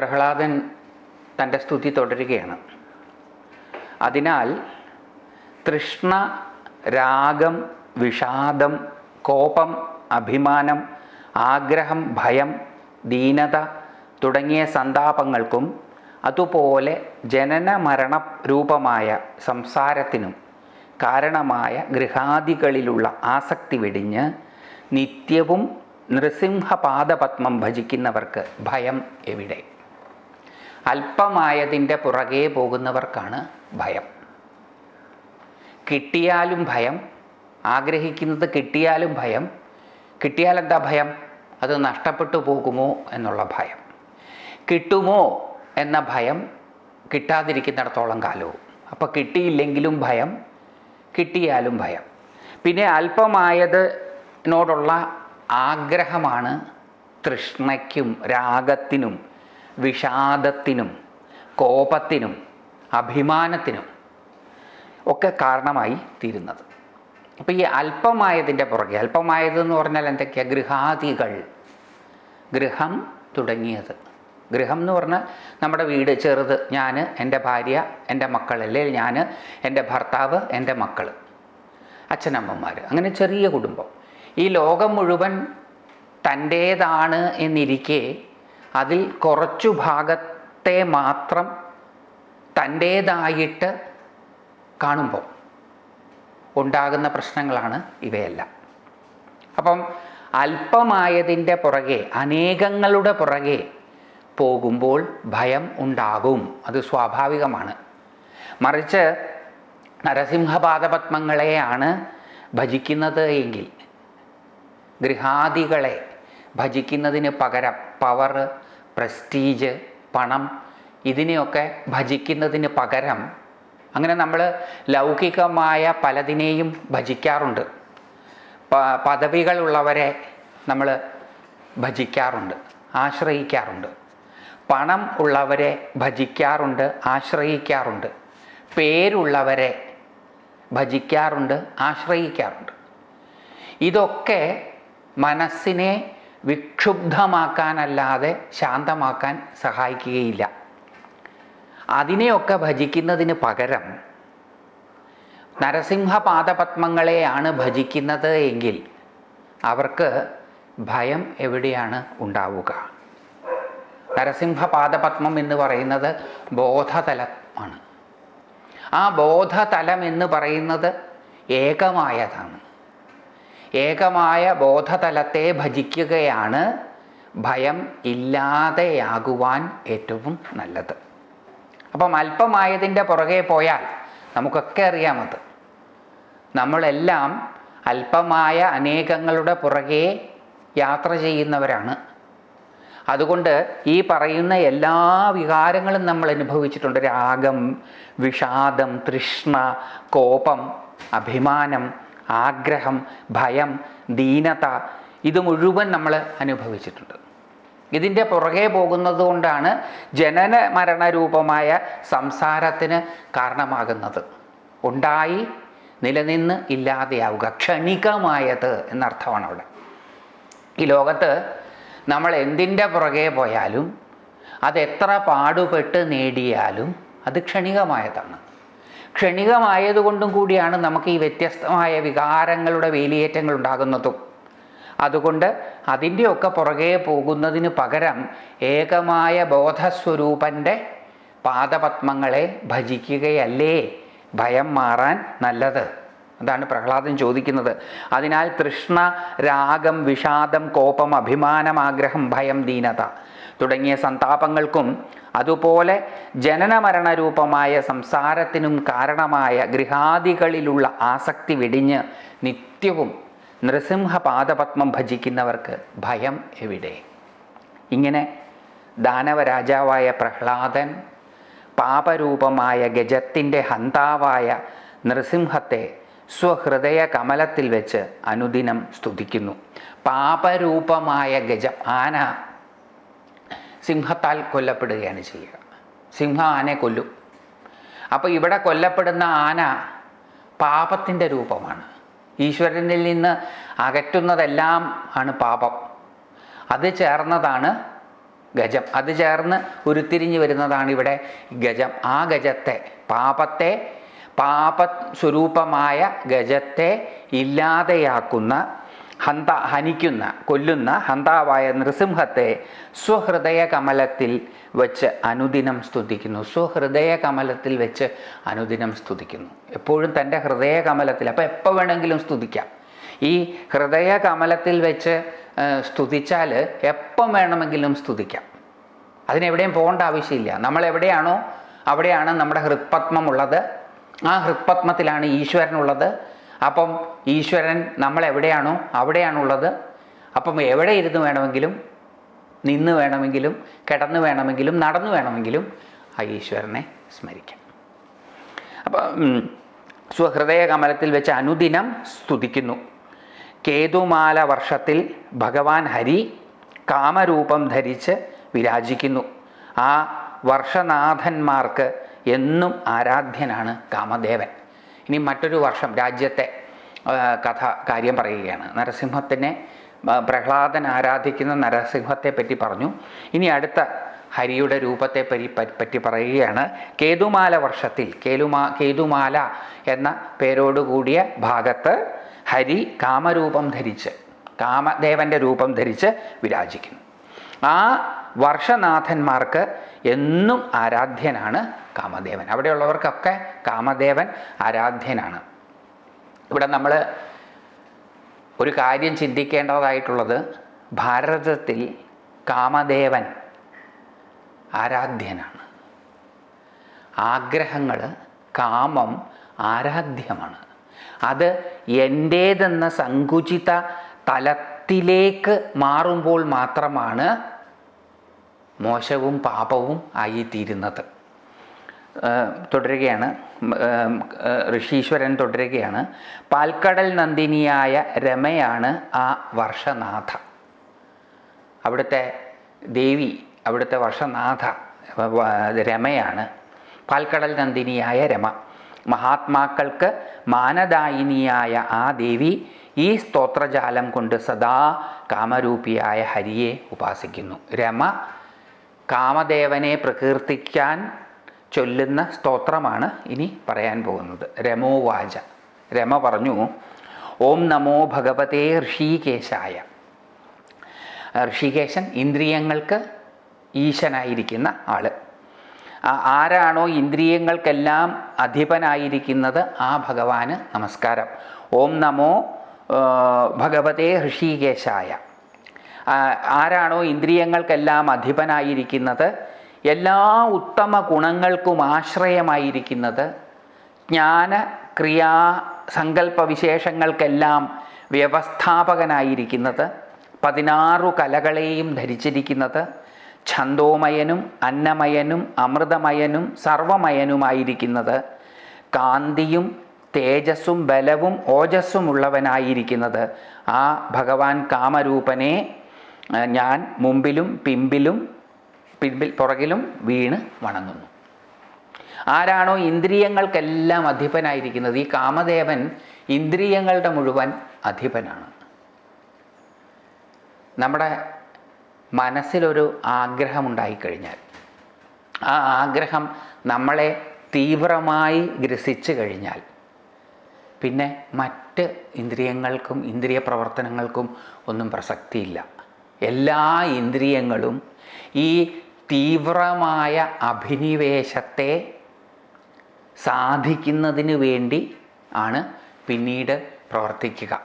പ്രഹ്ലാദൻ തന്റെ സ്തുതി തുടരുകയാണ്. അതിനാൽ തൃഷ്ണ രാഗം വിഷാദം കോപം അഭിമാനം ആഗ്രഹം ഭയം ദീനത തുടങ്ങിയ സന്താപങ്ങൾക്കും അതുപോലെ ജനന മരണ രൂപമായ സംസാരത്തിനും കാരണമായ ഗൃഹാദികളിലുള്ള ആസക്തി വെടിഞ്ഞ് നിത്യവും നൃസിംഹപാദപത്മം ഭജിക്കുന്നവർക്ക് ഭയം എവിടെ? അല്പമായതിന്റെ പുറകെ പോകുന്നവർക്കാണ് ഭയം. കിട്ടിയാലും ഭയം ആഗ്രഹിക്കുന്നത് കിട്ടിയാലും ഭയം. കിട്ടിയാൽ എന്താ ഭയം? അത് നഷ്ടപ്പെട്ടു പോകുമോ എന്നുള്ള ഭയം. കിട്ടുമോ എന്ന ഭയം കിട്ടാതിരിക്കുന്നിടത്തോളം കാലവും. അപ്പോൾ കിട്ടിയില്ലെങ്കിലും ഭയം കിട്ടിയാലും ഭയം. പിന്നെ അല്പമായതിനോടുള്ള ആഗ്രഹമാണ് തൃഷ്ണയ്ക്കും രാഗത്തിനും വിഷാദത്തിനും കോപത്തിനും അഭിമാനത്തിനും ഒക്കെ കാരണമായി തീരുന്നത്. അപ്പോൾ ഈ അല്പമായതിന്റെ പുറകെ അല്പമായതെന്ന് പറഞ്ഞാൽ എന്തൊക്കെയാണ് ഗൃഹാദികൾ. ഗൃഹം തുടങ്ങിയത്. ഗൃഹം എന്ന് പറഞ്ഞാൽ നമ്മുടെ വീട് ചെറുത് ഞാൻ എന്റെ ഭാര്യ എന്റെ മക്കൾ അല്ലെങ്കിൽ ഞാൻ എന്റെ ഭർത്താവ് എന്റെ മക്കൾ അച്ഛനമ്മമാർ അങ്ങനെ ചെറിയ കുടുംബം. ഈ ലോകം മുഴുവൻ തന്റേതാണ് എന്നിരിക്കെ അതിൽ കുറച്ചു ഭാഗത്തെ മാത്രം തന്റേതായിട്ട് കാണുമ്പോൾ ഉണ്ടാകുന്ന പ്രശ്നങ്ങളാണ് ഇവയെല്ലാം. അപ്പം അല്പമായതിന്റെ പുറകെ അനേകങ്ങളുടെ പുറകെ പോകുമ്പോൾ ഭയം ഉണ്ടാകും. അത് സ്വാഭാവികമാണ്. മറിച്ച് നരസിംഹപാദപത്മങ്ങളെയാണ് ഭജിക്കുന്നത് എങ്കിൽ ഗൃഹാദികളെ ഭജിക്കുന്നതിന് പകരം പവർ പ്രസ്റ്റീജ് പണം ഇതിനെയൊക്കെ ഭജിക്കുന്നതിന് പകരം അങ്ങനെ നമ്മൾ ലൗകികമായ പലതിനെയും ഭജിക്കാറുണ്ട്. പദവികളുള്ളവരെ നമ്മൾ ഭജിക്കാറുണ്ട് ആശ്രയിക്കാറുണ്ട്. പണം ഉള്ളവരെ ഭജിക്കാറുണ്ട് ആശ്രയിക്കാറുണ്ട്. പേരുള്ളവരെ ഭജിക്കാറുണ്ട് ആശ്രയിക്കാറുണ്ട്. ഇതൊക്കെ മനസ്സിനെ വിക്ഷുബ്ധമാക്കാനല്ലാതെ ശാന്തമാക്കാൻ സഹായിക്കുകയില്ല. അതിനെയൊക്കെ ഭജിക്കുന്നതിന് പകരം നരസിംഹപാദപത്മങ്ങളെയാണ് ഭജിക്കുന്നത് എങ്കിൽ അവർക്ക് ഭയം എവിടെയാണ് ഉണ്ടാവുക? നരസിംഹപാദപത്മം എന്ന് പറയുന്നത് ബോധതലമാണ്. ആ ബോധതലം എന്ന് പറയുന്നത് ഏകമായതാണ്. ഏകമായ ബോധതലത്തെ ഭജിക്കുകയാണ് ഭയം ഇല്ലാതെയാകുവാൻ ഏറ്റവും നല്ലത്. അപ്പം അല്പമായതിന്റെ പുറകെ പോയാൽ നമുക്കൊക്കെ അറിയാമത് നമ്മളെല്ലാം അല്പമായ അനേകങ്ങളുടെ പുറകെ യാത്ര ചെയ്യുന്നവരാണ്. അതുകൊണ്ട് ഈ പറയുന്ന എല്ലാ വികാരങ്ങളും നമ്മൾ അനുഭവിച്ചിട്ടുണ്ട്. രാഗം വിഷാദം തൃഷ്ണ കോപം അഭിമാനം ആഗ്രഹം ഭയം ദീനത ഇത് മുഴുവൻ നമ്മൾ അനുഭവിച്ചിട്ടുണ്ട്. ഇതിന്റെ പുറകെ പോകുന്നത് കൊണ്ടാണ് ജനന മരണരൂപമായ സംസാരത്തിന് കാരണമാകുന്നത്. ഉണ്ടായി നിലനിന്ന് ഇല്ലാതെയാവുക ക്ഷണികമായത് എന്നർത്ഥമാണ് അവിടെ. ഈ ലോകത്ത് നമ്മൾ എന്തിന്റെ പുറകെ പോയാലും അതെത്ര പാടുപെട്ട് നേടിയാലും അത് ക്ഷണികമായതാണ്. ക്ഷണികമായതുകൊണ്ടും കൂടിയാണ് നമുക്ക് ഈ വ്യത്യസ്തമായ വികാരങ്ങളുടെ വേലിയേറ്റങ്ങൾ ഉണ്ടാകുന്നതും. അതുകൊണ്ട് അതിന്റെയൊക്കെ പുറകെ പോകുന്നതിന് പകരം ഏകമായ ബോധസ്വരൂപന്റെ പാദപത്മങ്ങളെ ഭജിക്കുകയല്ലേ ഭയം മാറാൻ നല്ലത്? അതാണ് പ്രഹ്ലാദൻ ചോദിക്കുന്നത്. അതിനാൽ തൃഷ്ണ രാഗം വിഷാദം കോപം അഭിമാനം ആഗ്രഹം ഭയം ദീനത. തുടങ്ങിയ സന്താപങ്ങൾക്കും അതുപോലെ ജനനമരണരൂപമായ സംസാരത്തിനും കാരണമായ ഗൃഹാദികളിലുള്ള ആസക്തി വെടിഞ്ഞ് നിത്യവും നൃസിംഹപാദപത്മം ഭജിക്കുന്നവർക്ക് ഭയം എവിടെ? ഇങ്ങനെ ദാനവരാജാവായ പ്രഹ്ലാദൻ പാപരൂപമായ ഗജത്തിന്റെ ഹന്താവായ നൃസിംഹത്തെ സ്വഹൃദയ കമലത്തിൽ വെച്ച് അനുദിനം സ്തുതിക്കുന്നു. പാപരൂപമായ ഗജം ആന സിംഹത്താൽ കൊല്ലപ്പെടുകയാണ് ചെയ്യുക. സിംഹ ആനയെ കൊല്ലും. അപ്പോൾ ഇവിടെ കൊല്ലപ്പെടുന്ന ആന പാപത്തിന്റെ രൂപമാണ്. ഈശ്വരനിൽ നിന്ന് അകറ്റുന്നതെല്ലാം ആണ് പാപം. അത് ചേർന്നതാണ് ഗജം. അത് ചേർന്ന് ഉരുത്തിരിഞ്ഞ് വരുന്നതാണ് ഇവിടെ ഗജം. ആ ഗജത്തെ പാപത്തെ പാപ സ്വരൂപമായ ഗജത്തെ ഇല്ലാതെയാക്കുന്ന ഹന്ത ഹനിക്കുന്ന കൊല്ലുന്ന ഹന്താവായ നൃസിംഹത്തെ സ്വഹൃദയ കമലത്തിൽ വെച്ച് അനുദിനം സ്തുതിക്കുന്നു. സ്വഹൃദയ കമലത്തിൽ വെച്ച് അനുദിനം സ്തുതിക്കുന്നു. എപ്പോഴും തന്റെ ഹൃദയ കമലത്തിൽ അപ്പോൾ എപ്പോൾ വേണമെങ്കിലും സ്തുതിക്കാം. ഈ ഹൃദയ കമലത്തിൽ വെച്ച് സ്തുതിച്ചാൽ എപ്പം വേണമെങ്കിലും സ്തുതിക്കാം. അതിനെവിടെയും പോകേണ്ട ആവശ്യമില്ല. നമ്മൾ എവിടെയാണോ അവിടെയാണ് നമ്മുടെ ഹൃത്പത്മമുള്ളത് ആ ഹൃത്പത്മത്തിലാണ് ഈശ്വരനുള്ളത് അപ്പം ഈശ്വരൻ നമ്മൾ എവിടെയാണോ അവിടെയാണുള്ളത്. അപ്പം എവിടെ ഇരുന്ന് വേണമെങ്കിലും നിന്ന് വേണമെങ്കിലും കിടന്ന് വേണമെങ്കിലും നടന്നു വേണമെങ്കിലും ആ ഈശ്വരനെ സ്മരിക്കാം. അപ്പം സ്വഹൃദയ കമലത്തിൽ വെച്ച് അനുദിനം സ്തുതിക്കുന്നു. കേതുമാല വർഷത്തിൽ ഭഗവാൻ ഹരി കാമരൂപം ധരിച്ച് വിരാജിക്കുന്നു. ആ വർഷനാഥന്മാർക്ക് എന്നും ആരാധ്യനാണ് കാമദേവൻ. ഇനി മറ്റൊരു വർഷം രാജ്യത്തെ കഥ കാര്യം പറയുകയാണ്. നരസിംഹത്തിനെ പ്രഹ്ലാദൻ ആരാധിക്കുന്ന നരസിംഹത്തെ പറ്റി പറഞ്ഞു. ഇനി അടുത്ത ഹരിയുടെ രൂപത്തെ പറ്റി പറ്റി പറയുകയാണ്. കേതുമാല വർഷത്തിൽ കേലുമാ കേതുമാല എന്ന പേരോടുകൂടിയ ഭാഗത്ത് ഹരി കാമരൂപം ധരിച്ച് കാമദേവന്റെ രൂപം ധരിച്ച് വിരാജിക്കുന്നു. ആ വർഷനാഥന്മാർക്ക് എന്നും ആരാധ്യനാണ് കാമദേവൻ. അവിടെയുള്ളവർക്കൊക്കെ കാമദേവൻ ആരാധ്യനാണ്. ഇവിടെ നമ്മൾ ഒരു കാര്യം ചിന്തിക്കേണ്ടതായിട്ടുള്ളത് ഭാരതത്തിൽ കാമദേവൻ ആരാധ്യനാണ്. ആഗ്രഹങ്ങൾ കാമം ആരാധ്യമാണ്. അത് എന്റേതെന്ന സങ്കുചിത തലത്തിലേക്ക് മാറുമ്പോൾ മാത്രമാണ് മോശവും പാപവും ആയിത്തീരുന്നത്. തുടരുകയാണ്. ഋഷീശ്വരൻ തുടരുകയാണ്. പാൽക്കടൽ നന്ദിനിയായ രമയാണ് ആ വർഷനാഥ. അവിടുത്തെ ദേവി അവിടുത്തെ വർഷനാഥ രമയാണ്. പാൽക്കടൽ നന്ദിനിയായ രമ. മഹാത്മാക്കൾക്ക് മാനദായിനിയായ ആ ദേവി ഈ സ്തോത്രജാലം കൊണ്ട് സദാ കാമരൂപിയായ ഹരിയെ ഉപാസിക്കുന്നു. രമ കാമദേവനെ പ്രകീർത്തിക്കാൻ ചൊല്ലുന്ന സ്തോത്രമാണ് ഇനി പറയാൻ പോകുന്നത്. രമോവാച. രമ പറഞ്ഞു ഓം നമോ ഭഗവതേ ഋഷികേശായ. ഋഷികേശൻ ഇന്ദ്രിയങ്ങൾക്ക് ഈശനായിരിക്കുന്ന ആൾ. ആരാണോ ഇന്ദ്രിയങ്ങൾക്കെല്ലാം അധിപനായിരിക്കുന്നത് ആ ഭഗവാന് നമസ്കാരം. ഓം നമോ ഭഗവതെ ഋഷികേശായ. ആരാണോ ഇന്ദ്രിയങ്ങൾക്കെല്ലാം അധിപനായിരിക്കുന്നത് എല്ലാ ഉത്തമ ഗുണങ്ങൾക്കും ആശ്രയമായിരിക്കുന്നത് ജ്ഞാന ക്രിയാ സങ്കല്പ വിശേഷങ്ങൾക്കെല്ലാം വ്യവസ്ഥാപകനായിരിക്കുന്നത് പതിനാറു കലകളെയും ധരിച്ചിരിക്കുന്നത് ഛന്തോമയനും അന്നമയനും അമൃതമയനും സർവമയനുമായിരിക്കുന്നത് കാന്തിയും തേജസ്സും ബലവും ഓജസ്സും ഉള്ളവനായിരിക്കുന്നത് ആ ഭഗവാൻ കാമരൂപനെ ഞാൻ മുമ്പിലും പിമ്പിലും പിമ്പിൽ പുറകിലും വീണ് വണങ്ങുന്നു. ആരാണോ ഇന്ദ്രിയങ്ങൾക്കെല്ലാം അധിപനായിരിക്കുന്നത് ഈ കാമദേവൻ ഇന്ദ്രിയങ്ങളുടെ മുഴുവൻ അധിപനാണ്. നമ്മുടെ മനസ്സിലൊരു ആഗ്രഹമുണ്ടായിക്കഴിഞ്ഞാൽ. ആ ആഗ്രഹം നമ്മളെ തീവ്രമായി ഗ്രസിച്ചു കഴിഞ്ഞാൽ പിന്നെ മറ്റ് ഇന്ദ്രിയങ്ങൾക്കും ഇന്ദ്രിയ പ്രവർത്തനങ്ങൾക്കും ഒന്നും പ്രസക്തിയില്ല. എല്ലാ ഇന്ദ്രിയങ്ങളും ഈ തീവ്രമായ അഭിനിവേശത്തെ സാധിക്കുന്നതിന് വേണ്ടി ആണ് പിന്നീട് പ്രവർത്തിക്കുക.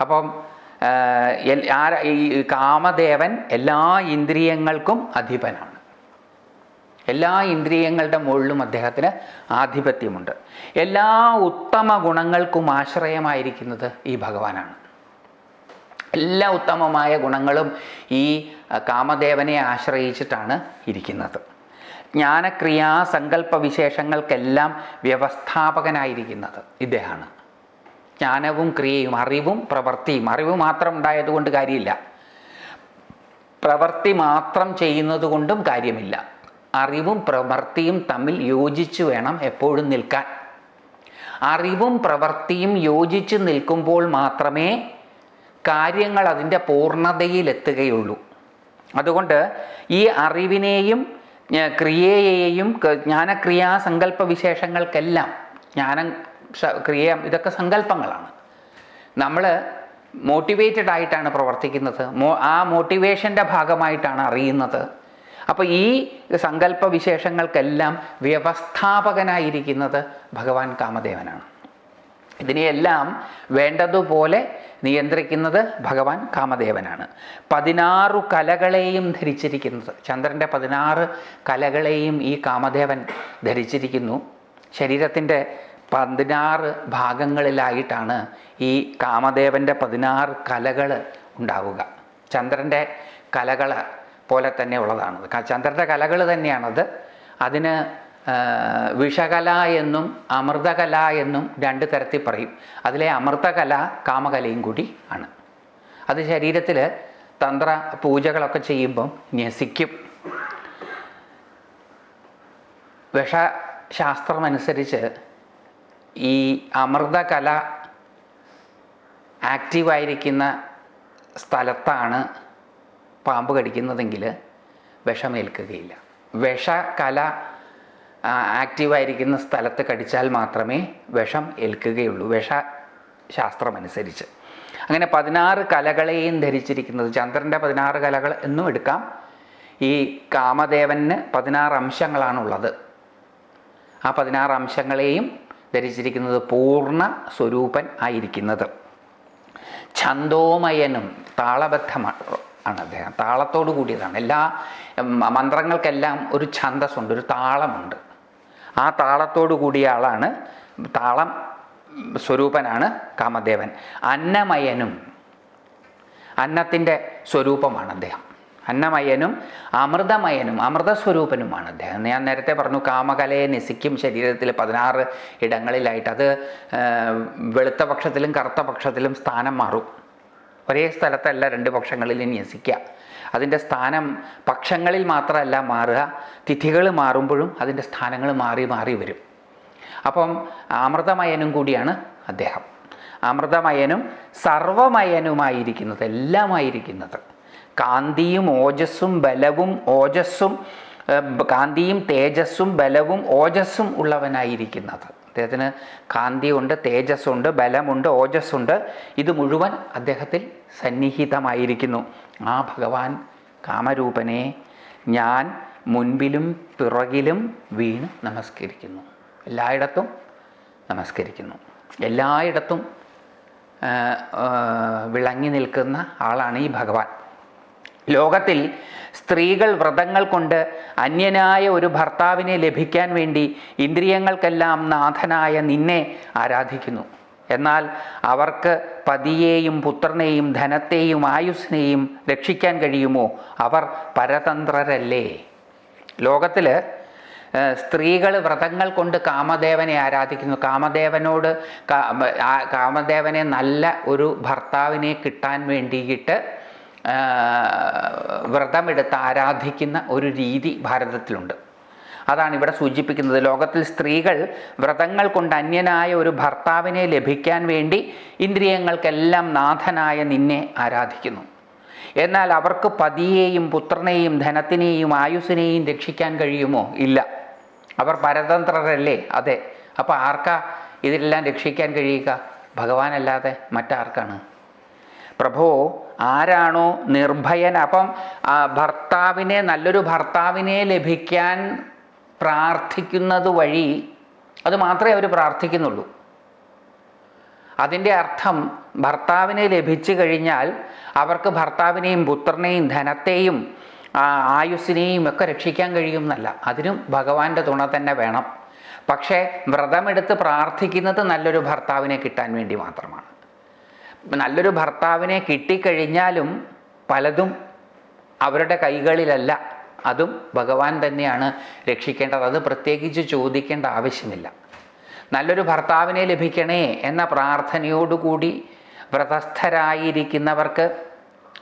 അപ്പം ഈ കാമദേവൻ എല്ലാ ഇന്ദ്രിയങ്ങൾക്കും അധിപനാണ്. എല്ലാ ഇന്ദ്രിയങ്ങളുടെ മുകളിലും അദ്ദേഹത്തിന് ആധിപത്യമുണ്ട്. എല്ലാ ഉത്തമ ഗുണങ്ങൾക്കും ആശ്രയമായിരിക്കുന്നത് ഈ ഭഗവാനാണ്. എല്ലാ ഉത്തമമായ ഗുണങ്ങളും ഈ കാമദേവനെ ആശ്രയിച്ചിട്ടാണ് ഇരിക്കുന്നത്. ജ്ഞാനക്രിയാ സങ്കല്പ വിശേഷങ്ങൾക്കെല്ലാം വ്യവസ്ഥാപകനായിരിക്കുന്നത് ഇദ്ദേഹമാണ്. ജ്ഞാനവും ക്രിയയും അറിവും പ്രവൃത്തിയും അറിവ് മാത്രം ഉണ്ടായതുകൊണ്ട് കാര്യമില്ല. പ്രവൃത്തി മാത്രം ചെയ്യുന്നത് കൊണ്ടും കാര്യമില്ല. അറിവും പ്രവൃത്തിയും തമ്മിൽ യോജിച്ച് വേണം എപ്പോഴും നിൽക്കാൻ. അറിവും പ്രവൃത്തിയും യോജിച്ച് നിൽക്കുമ്പോൾ മാത്രമേ കാര്യങ്ങൾ അതിന്റെ പൂർണതയിലെത്തുകയുള്ളൂ. അതുകൊണ്ട് ഈ അറിവിനെയും ക്രിയയെയും ജ്ഞാനക്രിയാ സങ്കല്പ വിശേഷങ്ങൾക്കെല്ലാം ജ്ഞാനം ക്രിയ ഇതൊക്കെ സങ്കല്പങ്ങളാണ്. നമ്മൾ മോട്ടിവേറ്റഡ് ആയിട്ടാണ് പ്രവർത്തിക്കുന്നത്. ആ മോട്ടിവേഷന്റെ ഭാഗമായിട്ടാണ് അറിയുന്നത്. അപ്പോൾ ഈ സങ്കല്പ വിശേഷങ്ങൾക്കെല്ലാം വ്യവസ്ഥാപകനായിരിക്കുന്നത് ഭഗവാൻ കാമദേവനാണ്. ഇതിനെയെല്ലാം വേണ്ടതുപോലെ നിയന്ത്രിക്കുന്നത് ഭഗവാൻ കാമദേവനാണ്. പതിനാറു കലകളെയും ധരിച്ചിരിക്കുന്നത്. ചന്ദ്രന്റെ പതിനാറ് കലകളെയും ഈ കാമദേവൻ ധരിച്ചിരിക്കുന്നു. ശരീരത്തിന്റെ പതിനാറ് ഭാഗങ്ങളിലായിട്ടാണ് ഈ കാമദേവന്റെ പതിനാറ് കലകൾ ഉണ്ടാവുക. ചന്ദ്രന്റെ കലകൾ പോലെ തന്നെ ഉള്ളതാണത് ചന്ദ്രന്റെ കലകൾ തന്നെയാണത്. അതിന് വിഷകല എന്നും അമൃതകല എന്നും രണ്ട് തരത്തിൽ പറയും. അതിലെ അമൃതകല കാമകലയും കൂടി ആണ്. അത് ശരീരത്തിൽ തന്ത്ര പൂജകളൊക്കെ ചെയ്യുമ്പം ന്യസിക്കും. വിഷശാസ്ത്രമനുസരിച്ച് ഈ അമൃത കല ആക്റ്റീവായിരിക്കുന്ന സ്ഥലത്താണ് പാമ്പ് കടിക്കുന്നതെങ്കിൽ വിഷമേൽക്കുകയില്ല. വിഷകല കല ആക്റ്റീവായിരിക്കുന്ന സ്ഥലത്ത് കടിച്ചാൽ മാത്രമേ വിഷം ഏൽക്കുകയുള്ളൂ. വിഷ ശാസ്ത്രമനുസരിച്ച് അങ്ങനെ പതിനാറ് കലകളെയും ധരിച്ചിരിക്കുന്നത് ചന്ദ്രന്റെ പതിനാറ് കലകൾ എന്നും എടുക്കാം. ഈ കാമദേവന് പതിനാറ് അംശങ്ങളാണുള്ളത്. ആ പതിനാറ് അംശങ്ങളെയും ധരിച്ചിരിക്കുന്നത് പൂർണ സ്വരൂപൻ ആയിരിക്കുന്നത്. ഛന്തോമയനും താളബദ്ധമാണ് ആണ് അദ്ദേഹം. താളത്തോട് കൂടിയതാണ്. എല്ലാ മന്ത്രങ്ങൾക്കെല്ലാം ഒരു ഛന്തസ്സുണ്ട് ഒരു താളമുണ്ട്. ആ താളത്തോട് കൂടിയ ആളാണ് താളം സ്വരൂപനാണ് കാമദേവൻ. അന്നമയനും അന്നത്തിന്റെ സ്വരൂപമാണ് അദ്ദേഹം. അന്നമയനും അമൃതമയനും അമൃതസ്വരൂപനുമാണ് അദ്ദേഹം. ഞാൻ നേരത്തെ പറഞ്ഞു കാമകലയെ നിസിക്കും ശരീരത്തിൽ പതിനാറ് ഇടങ്ങളിലായിട്ട്. അത് വെളുത്ത പക്ഷത്തിലും കറുത്ത പക്ഷത്തിലും സ്ഥാനം മാറും. ഒരേ സ്ഥലത്തല്ല രണ്ട് പക്ഷങ്ങളിൽ ന്യസിക്കുക അതിന്റെ സ്ഥാനം പക്ഷങ്ങളിൽ മാത്രമല്ല മാറുക. തിഥികൾ മാറുമ്പോഴും അതിന്റെ സ്ഥാനങ്ങൾ മാറി മാറി വരും. അപ്പം അമൃതമയനും കൂടിയാണ് അദ്ദേഹം. അമൃതമയനും സർവമയനുമായിരിക്കുന്നത് എല്ലാമായിരിക്കുന്നത്. കാന്തിയും ഓജസ്സും ബലവും ഓജസ്സും കാന്തിയും തേജസ്സും ബലവും ഓജസ്സും ഉള്ളവനായിരിക്കുന്നത്. അദ്ദേഹത്തിന് കാന്തിയുണ്ട് തേജസ്സുണ്ട് ബലമുണ്ട് ഓജസ്സുണ്ട്. ഇത് മുഴുവൻ അദ്ദേഹത്തിൽ സന്നിഹിതമായിരിക്കുന്നു. ആ ഭഗവാൻ കാമരൂപനെ ഞാൻ മുൻപിലും പിറകിലും വീണ് നമസ്കരിക്കുന്നു. എല്ലായിടത്തും നമസ്കരിക്കുന്നു. എല്ലായിടത്തും വിളങ്ങി നിൽക്കുന്ന ആളാണ് ഈ ഭഗവാൻ. ലോകത്തിൽ സ്ത്രീകൾ വ്രതങ്ങൾ കൊണ്ട് അന്യനായ ഒരു ഭർത്താവിനെ ലഭിക്കാൻ വേണ്ടി ഇന്ദ്രിയങ്ങൾക്കെല്ലാം നാഥനായ നിന്നെ ആരാധിക്കുന്നു. എന്നാൽ അവർക്ക് പതിയെയും പുത്രനെയും ധനത്തെയും ആയുസ്സിനെയും രക്ഷിക്കാൻ കഴിയുമോ? അവർ പരതന്ത്രരല്ലേ? ലോകത്തിൽ സ്ത്രീകൾ വ്രതങ്ങൾ കൊണ്ട് കാമദേവനെ ആരാധിക്കുന്നു. കാമദേവനോട് കാമദേവനെ നല്ല ഒരു ഭർത്താവിനെ കിട്ടാൻ വേണ്ടിയിട്ട് വ്രതമെടുത്ത് ആരാധിക്കുന്ന ഒരു രീതി ഭാരതത്തിലുണ്ട്. അതാണ് ഇവിടെ സൂചിപ്പിക്കുന്നത്. ലോകത്തിൽ സ്ത്രീകൾ വ്രതങ്ങൾ കൊണ്ട് അന്യനായ ഒരു ഭർത്താവിനെ ലഭിക്കാൻ വേണ്ടി ഇന്ദ്രിയങ്ങൾക്കെല്ലാം നാഥനായ നിന്നെ ആരാധിക്കുന്നു. എന്നാൽ അവർക്ക് പതിയെയും പുത്രനെയും ധനത്തിനെയും ആയുസ്സിനെയും രക്ഷിക്കാൻ കഴിയുമോ? ഇല്ല. അവർ പരതന്ത്രരല്ലേ? അതെ. അപ്പോൾ ആർക്കാ ഇതിലെല്ലാം രക്ഷിക്കാൻ കഴിയുക? ഭഗവാനല്ലാതെ മറ്റാർക്കാണ്? പ്രഭോ ആരാണോ നിർഭയൻ? അപ്പം ഭർത്താവിനെ നല്ലൊരു ഭർത്താവിനെ ലഭിക്കാൻ പ്രാർത്ഥിക്കുന്നത് വഴി അത് മാത്രമേ അവർ പ്രാർത്ഥിക്കുന്നുള്ളൂ. അതിന്റെ അർത്ഥം ഭർത്താവിനെ ലഭിച്ചു കഴിഞ്ഞാൽ അവർക്ക് ഭർത്താവിനെയും പുത്രനെയും ധനത്തെയും ആയുസ്സിനെയും ഒക്കെ രക്ഷിക്കാൻ കഴിയും എന്നല്ല അതിനും ഭഗവാന്റെ തുണ തന്നെ വേണം. പക്ഷേ വ്രതമെടുത്ത് പ്രാർത്ഥിക്കുന്നത് നല്ലൊരു ഭർത്താവിനെ കിട്ടാൻ വേണ്ടി മാത്രമാണ്. നല്ലൊരു ഭർത്താവിനെ കിട്ടിക്കഴിഞ്ഞാലും പലതും അവരുടെ കൈകളിലല്ല. അതും ഭഗവാൻ തന്നെയാണ് രക്ഷിക്കേണ്ടത്. അത് പ്രത്യേകിച്ച് ചോദിക്കേണ്ട ആവശ്യമില്ല. നല്ലൊരു ഭർത്താവിനെ ലഭിക്കണേ എന്ന പ്രാർത്ഥനയോടുകൂടി വ്രതസ്ഥരായിരിക്കുന്നവർക്ക്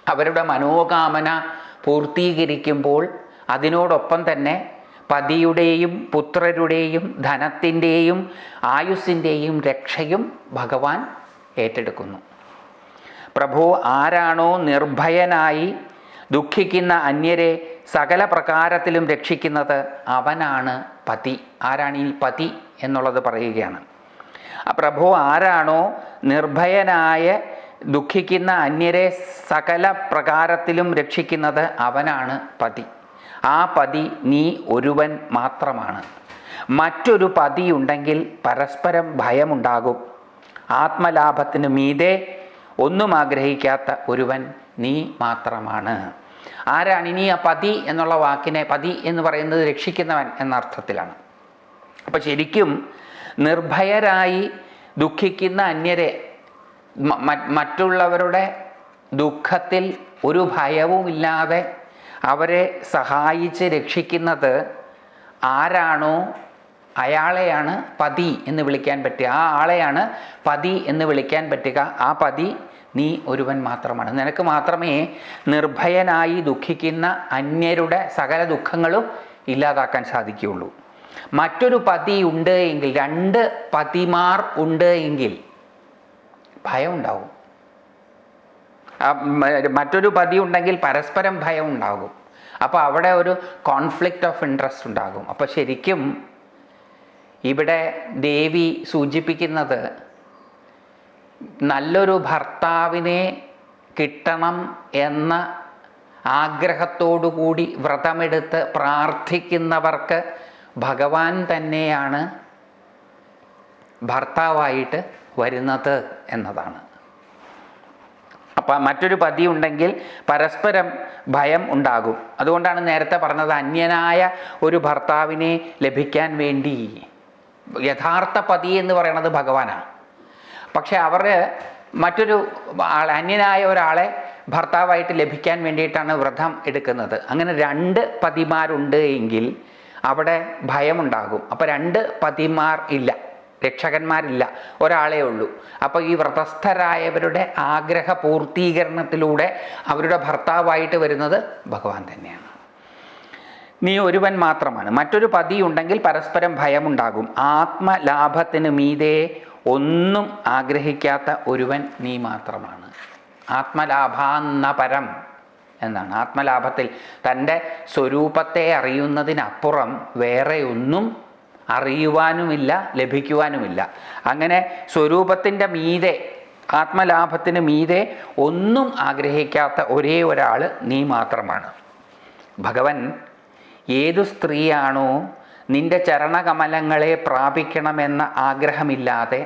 അവരുടെ മനോകാമന പൂർത്തീകരിക്കുമ്പോൾ അതിനോടൊപ്പം തന്നെ പതിയുടെയും പുത്രരുടെയും ധനത്തിന്റെയും ആയുസ്സിന്റെയും രക്ഷയും ഭഗവാൻ ഏറ്റെടുക്കുന്നു. പ്രഭു ആരാണോ നിർഭയനായി ദുഃഖിക്കുന്ന അന്യരെ സകല പ്രകാരത്തിലും രക്ഷിക്കുന്നത് അവനാണ് പതി. ആരാണ് ഈ പതി എന്നുള്ളത് പറയുകയാണ്. പ്രഭു ആരാണോ നിർഭയനായ ദുഃഖിക്കുന്ന അന്യരെ സകല പ്രകാരത്തിലും രക്ഷിക്കുന്നത് അവനാണ് പതി. ആ പതി നീ ഒരുവൻ മാത്രമാണ്. മറ്റൊരു പതിയുണ്ടെങ്കിൽ പരസ്പരം ഭയമുണ്ടാകും. ആത്മലാഭത്തിന് മീതെ ഒന്നും ആഗ്രഹിക്കാത്ത ഒരുവൻ നീ മാത്രമാണ്. ആരാണ് ഇനി ആ പതി എന്നുള്ള വാക്കിനെ പതി എന്ന് പറയുന്നത് രക്ഷിക്കുന്നവൻ എന്ന അർത്ഥത്തിലാണ്. അപ്പോൾ ശരിക്കും നിർഭയരായി ദുഃഖിക്കുന്ന അന്യരെ മറ്റുള്ളവരുടെ ദുഃഖത്തിൽ ഒരു ഭയവുമില്ലാതെ അവരെ സഹായിച്ച് രക്ഷിക്കുന്നത് ആരാണോ? അയാളെയാണ് പതി എന്ന് വിളിക്കാൻ പറ്റുക. ആ ആളെയാണ് പതി എന്ന് വിളിക്കാൻ പറ്റുക. ആ പതി നീ ഒരുവൻ മാത്രമാണ്. നിനക്ക് മാത്രമേ നിർഭയനായി ദുഃഖിക്കുന്ന അന്യരുടെ സകല ദുഃഖങ്ങളും ഇല്ലാതാക്കാൻ സാധിക്കുകയുള്ളൂ. മറ്റൊരു പതി ഉണ്ട് എങ്കിൽ രണ്ട് പതിമാർ ഉണ്ട് എങ്കിൽ ഭയം മറ്റൊരു പതി ഉണ്ടെങ്കിൽ പരസ്പരം ഭയം ഉണ്ടാകും. അപ്പോൾ അവിടെ ഒരു കോൺഫ്ലിക്റ്റ് ഓഫ് ഇൻട്രസ്റ്റ് ഉണ്ടാകും. അപ്പോൾ ശരിക്കും ഇവിടെ ദേവി സൂചിപ്പിക്കുന്നത് നല്ലൊരു ഭർത്താവിനെ കിട്ടണം എന്ന ആഗ്രഹത്തോടുകൂടി വ്രതമെടുത്ത് പ്രാർത്ഥിക്കുന്നവർക്ക് ഭഗവാൻ തന്നെയാണ് ഭർത്താവായിട്ട് വരുന്നത് എന്നതാണ്. അപ്പം മറ്റൊരു പതി ഉണ്ടെങ്കിൽ പരസ്പരം ഭയം ഉണ്ടാകും. അതുകൊണ്ടാണ് നേരത്തെ പറഞ്ഞത് അന്യനായ ഒരു ഭർത്താവിനെ ലഭിക്കാൻ വേണ്ടി. യഥാർത്ഥ പതി എന്ന് പറയുന്നത് ഭഗവാനാണ്. പക്ഷെ അവർ മറ്റൊരു ആൾ അന്യനായ ഒരാളെ ഭർത്താവായിട്ട് ലഭിക്കാൻ വേണ്ടിയിട്ടാണ് വ്രതം എടുക്കുന്നത്. അങ്ങനെ രണ്ട് പതിമാരുണ്ട് എങ്കിൽ അവിടെ ഭയമുണ്ടാകും. അപ്പോൾ രണ്ട് പതിമാർ ഇല്ല രക്ഷകന്മാരില്ല ഒരാളേ ഉള്ളൂ. അപ്പോൾ ഈ വ്രതസ്ഥരായവരുടെ ആഗ്രഹ പൂർത്തീകരണത്തിലൂടെ അവരുടെ ഭർത്താവായിട്ട് വരുന്നത് ഭഗവാൻ തന്നെയാണ്. നീ ഒരുവൻ മാത്രമാണ്. മറ്റൊരു പതി ഉണ്ടെങ്കിൽ പരസ്പരം ഭയമുണ്ടാകും. ആത്മലാഭത്തിന് മീതെ ഒന്നും ആഗ്രഹിക്കാത്ത ഒരുവൻ നീ മാത്രമാണ്. ആത്മലാഭാന്ന പരം എന്നാണ്. ആത്മലാഭത്തിൽ തന്റെ സ്വരൂപത്തെ അറിയുന്നതിനപ്പുറം വേറെ ഒന്നും അറിയുവാനുമില്ല ലഭിക്കുവാനുമില്ല. അങ്ങനെ സ്വരൂപത്തിന്റെ മീതെ ആത്മലാഭത്തിന് മീതെ ഒന്നും ആഗ്രഹിക്കാത്ത ഒരേ ഒരാൾ നീ മാത്രമാണ്. ഭഗവൻ ഏതു സ്ത്രീയാണോ നിന്റെ ചരണകമലങ്ങളെ പ്രാപിക്കണമെന്ന ആഗ്രഹമില്ലാതെ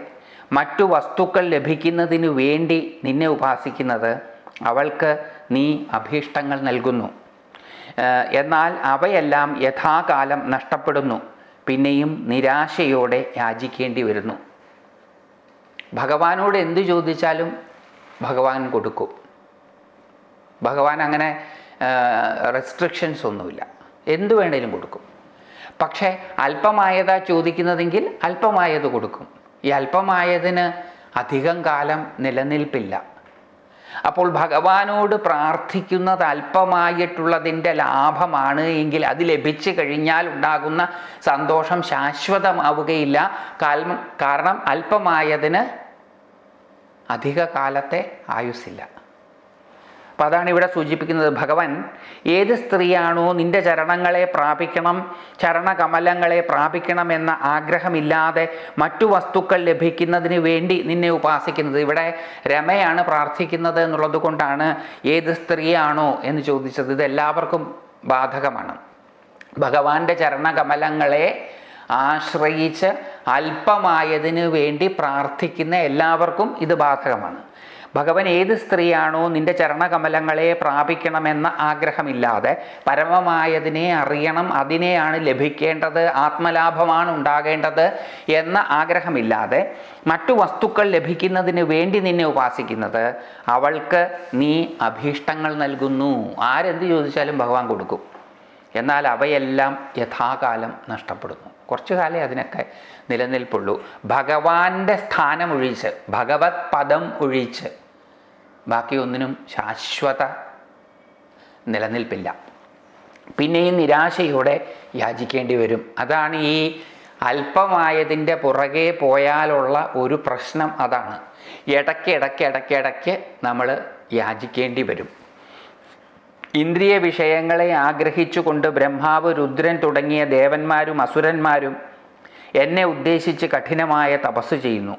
മറ്റു വസ്തുക്കൾ ലഭിക്കുന്നതിനു വേണ്ടി നിന്നെ ഉപാസിക്കുന്നത് അവൾക്ക് നീ അഭീഷ്ടങ്ങൾ നൽകുന്നു. എന്നാൽ അവയെല്ലാം യഥാകാലം നഷ്ടപ്പെടുന്നു. പിന്നെയും നിരാശയോടെ യാചിക്കേണ്ടി വരുന്നു. ഭഗവാനോട് എന്തു ചോദിച്ചാലും ഭഗവാൻ കൊടുക്കും. ഭഗവാൻ അങ്ങനെ റെസ്ട്രിക്ഷൻസ് ഒന്നുമില്ല. എന്തു വേണേലും കൊടുക്കും. പക്ഷേ അല്പമായതാ ചോദിക്കുന്നതെങ്കിൽ അല്പമായത് കൊടുക്കും. ഈ അല്പമായതിന് അധികം കാലം നിലനിൽപ്പില്ല. അപ്പോൾ ഭഗവാനോട് പ്രാർത്ഥിക്കുന്നത് അല്പമായിട്ടുള്ളതിന്റെ ലാഭമാണ് എങ്കിൽ അത് ലഭിച്ചു കഴിഞ്ഞാൽ ഉണ്ടാകുന്ന സന്തോഷം ശാശ്വതമാവുകയില്ല. കാരണം അല്പമായതിന് അധിക കാലത്തെ ആയുസ്സില്ല. അപ്പം അതാണ് ഇവിടെ സൂചിപ്പിക്കുന്നത്. ഭഗവാൻ ഏത് സ്ത്രീയാണോ നിന്റെ ചരണങ്ങളെ പ്രാപിക്കണം ചരണകമലങ്ങളെ പ്രാപിക്കണം എന്ന ആഗ്രഹമില്ലാതെ മറ്റു വസ്തുക്കൾ ലഭിക്കുന്നതിന് വേണ്ടി നിന്നെ ഉപാസിക്കുന്നത്. ഇവിടെ രമയാണ് പ്രാർത്ഥിക്കുന്നത് എന്നുള്ളത് കൊണ്ടാണ് ഏത് സ്ത്രീയാണോ എന്ന് ചോദിച്ചത്. ഇത് എല്ലാവർക്കും ബാധകമാണ്. ഭഗവാന്റെ ചരണകമലങ്ങളെ ആശ്രയിച്ച് അല്പമായതിനു വേണ്ടി പ്രാർത്ഥിക്കുന്ന എല്ലാവർക്കും ഇത് ബാധകമാണ്. ഭഗവൻ ഏത് സ്ത്രീയാണോ നിന്റെ ചരണകമലങ്ങളെ പ്രാപിക്കണമെന്ന ആഗ്രഹമില്ലാതെ പരമമായതിനെ അറിയണം അതിനെയാണ് ലഭിക്കേണ്ടത് ആത്മലാഭമാണ് ഉണ്ടാകേണ്ടത് എന്ന ആഗ്രഹമില്ലാതെ മറ്റു വസ്തുക്കൾ ലഭിക്കുന്നതിന് വേണ്ടി നിന്നെ ഉപാസിക്കുന്നത് അവൾക്ക് നീ അഭീഷ്ടങ്ങൾ നൽകുന്നു. ആരെന്ത് ചോദിച്ചാലും ഭഗവാൻ കൊടുക്കും. എന്നാൽ അവയെല്ലാം യഥാകാലം നഷ്ടപ്പെടുന്നു. കുറച്ചു കാലേ അതിനൊക്കെ നിലനിൽപ്പുള്ളൂ. ഭഗവാന്റെ സ്ഥാനം ഒഴിച്ച് ഭഗവത് പദം ഒഴിച്ച് ബാക്കി ഒന്നിനും ശാശ്വത നിലനിൽപ്പില്ല. പിന്നെ ഈ നിരാശയോടെ യാചിക്കേണ്ടി വരും. അതാണ് ഈ അല്പമായതിന്റെ പുറകെ പോയാലുള്ള ഒരു പ്രശ്നം അതാണ്. ഇടയ്ക്ക് ഇടയ്ക്ക് ഇടയ്ക്ക് ഇടയ്ക്ക് നമ്മൾ യാചിക്കേണ്ടി വരും. ഇന്ദ്രിയ വിഷയങ്ങളെ ആഗ്രഹിച്ചുകൊണ്ട് ബ്രഹ്മാവ് രുദ്രൻ തുടങ്ങിയ ദേവന്മാരും അസുരന്മാരും എന്നെ ഉദ്ദേശിച്ച് കഠിനമായ തപസ് ചെയ്യുന്നു.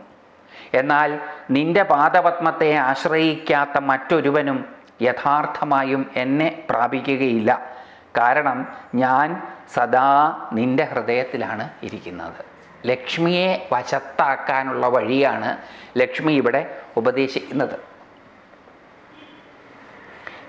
എന്നാൽ നിന്റെ പാദപത്മത്തെ ആശ്രയിക്കാത്ത മറ്റൊരുവനും യഥാർത്ഥമായും എന്നെ പ്രാപിക്കുകയില്ല. കാരണം ഞാൻ സദാ നിന്റെ ഹൃദയത്തിലാണ് ഇരിക്കുന്നത്. ലക്ഷ്മിയെ വശത്താക്കാനുള്ള വഴിയാണ് ലക്ഷ്മി ഇവിടെ ഉപദേശിക്കുന്നത്.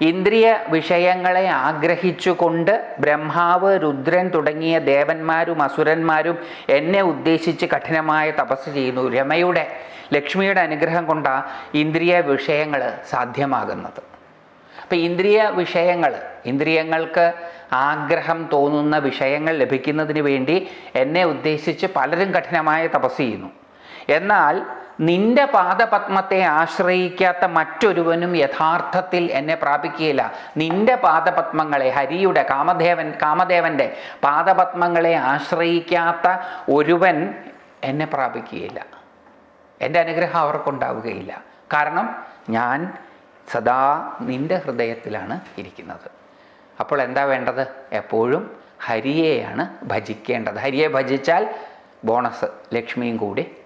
ഇന്ദ്രിയ വിഷയങ്ങളെ ആഗ്രഹിച്ചുകൊണ്ട് ബ്രഹ്മാവ് രുദ്രൻ തുടങ്ങിയ ദേവന്മാരും അസുരന്മാരും എന്നെ ഉദ്ദേശിച്ച് കഠിനമായ തപസ് ചെയ്യുന്നു. രമയുടെ ലക്ഷ്മിയുടെ അനുഗ്രഹം കൊണ്ടാണ് ഇന്ദ്രിയ വിഷയങ്ങൾ സാധ്യമാകുന്നത്. അപ്പം ഇന്ദ്രിയ വിഷയങ്ങൾ ഇന്ദ്രിയങ്ങൾക്ക് ആഗ്രഹം തോന്നുന്ന വിഷയങ്ങൾ ലഭിക്കുന്നതിന് വേണ്ടി എന്നെ ഉദ്ദേശിച്ച് പലരും കഠിനമായ തപസ് ചെയ്യുന്നു. എന്നാൽ നിന്റെ പാദപത്മത്തെ ആശ്രയിക്കാത്ത മറ്റൊരുവനും യഥാർത്ഥത്തിൽ എന്നെ പ്രാപിക്കുകയില്ല. നിന്റെ പാദപത്മങ്ങളെ ഹരിയുടെ കാമദേവൻ കാമദേവന്റെ പാദപത്മങ്ങളെ ആശ്രയിക്കാത്ത ഒരുവൻ എന്നെ പ്രാപിക്കുകയില്ല. എന്റെ അനുഗ്രഹം അവർക്കുണ്ടാവുകയില്ല. കാരണം ഞാൻ സദാ നിന്റെ ഹൃദയത്തിലാണ് ഇരിക്കുന്നത്. അപ്പോൾ എന്താ വേണ്ടത്? എപ്പോഴും ഹരിയെയാണ് ഭജിക്കേണ്ടത്. ഹരിയെ ഭജിച്ചാൽ ബോണസ് ലക്ഷ്മിയും കൂടി